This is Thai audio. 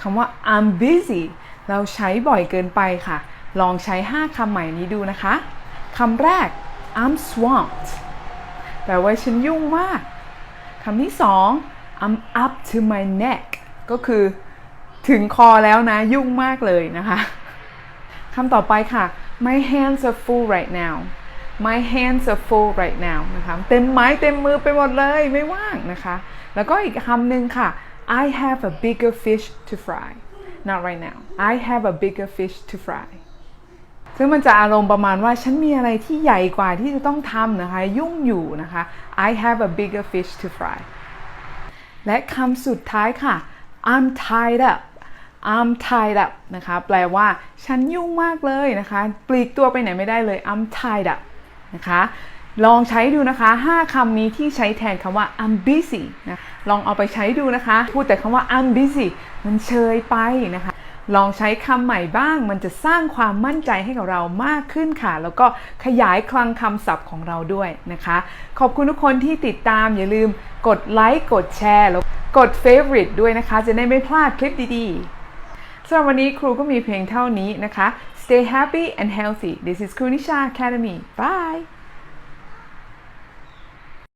คำว่า I'm busy เราใช้บ่อยเกินไปค่ะ ลองใช้ 5 คำใหม่นี้ดูนะคะ คำแรก I'm swamped แปลว่าฉันยุ่งมาก คำที่สอง I'm up to my neck ก็คือถึงคอแล้วนะยุ่งมากเลยนะคะ คำต่อไปค่ะ my hands are full right now my hands are full right now นะคะ เต็มไม้เต็มมือไปหมดเลยไม่ว่างนะคะ แล้วก็อีกคำหนึ่งค่ะ I have a bigger fish to fry not right now I have a bigger fish to fry ซึ่งมันจะอารมณ์ประมาณว่าฉันมีอะไรที่ใหญ่กว่าที่จะต้องทำนะคะ ยุ่งอยู่นะคะ I have a bigger fish to fry และคำสุดท้ายค่ะ I'm tied up I'm tied up นะคะ แปลว่า ฉันยุ่งมากเลยนะคะ ปลีกตัวไปไหนไม่ได้เลย I'm tied up นะคะ ลองใช้ดูนะคะ 5คำนี้ที่ใช้แทนคำว่า I'm busy นะลองเอาไปใช้ดูนะคะ พูดแต่คำว่า I'm busy มันเชยไปนะคะ ลองใช้คำใหม่บ้าง มันจะสร้างความมั่นใจให้กับเรามากขึ้นค่ะ แล้วก็ขยายคลังคำศัพท์ของเราด้วยนะคะ ขอบคุณทุกคนที่ติดตามอย่าลืมกดไลค์กดแชร์แล้วกด favorite ด้วยนะคะ จะได้ไม่พลาดคลิปดีๆสำหรับวันนี้ครูก็มีเพียงเท่านี้นะคะ Stay happy and healthy. This is Kunisha Academy. Bye.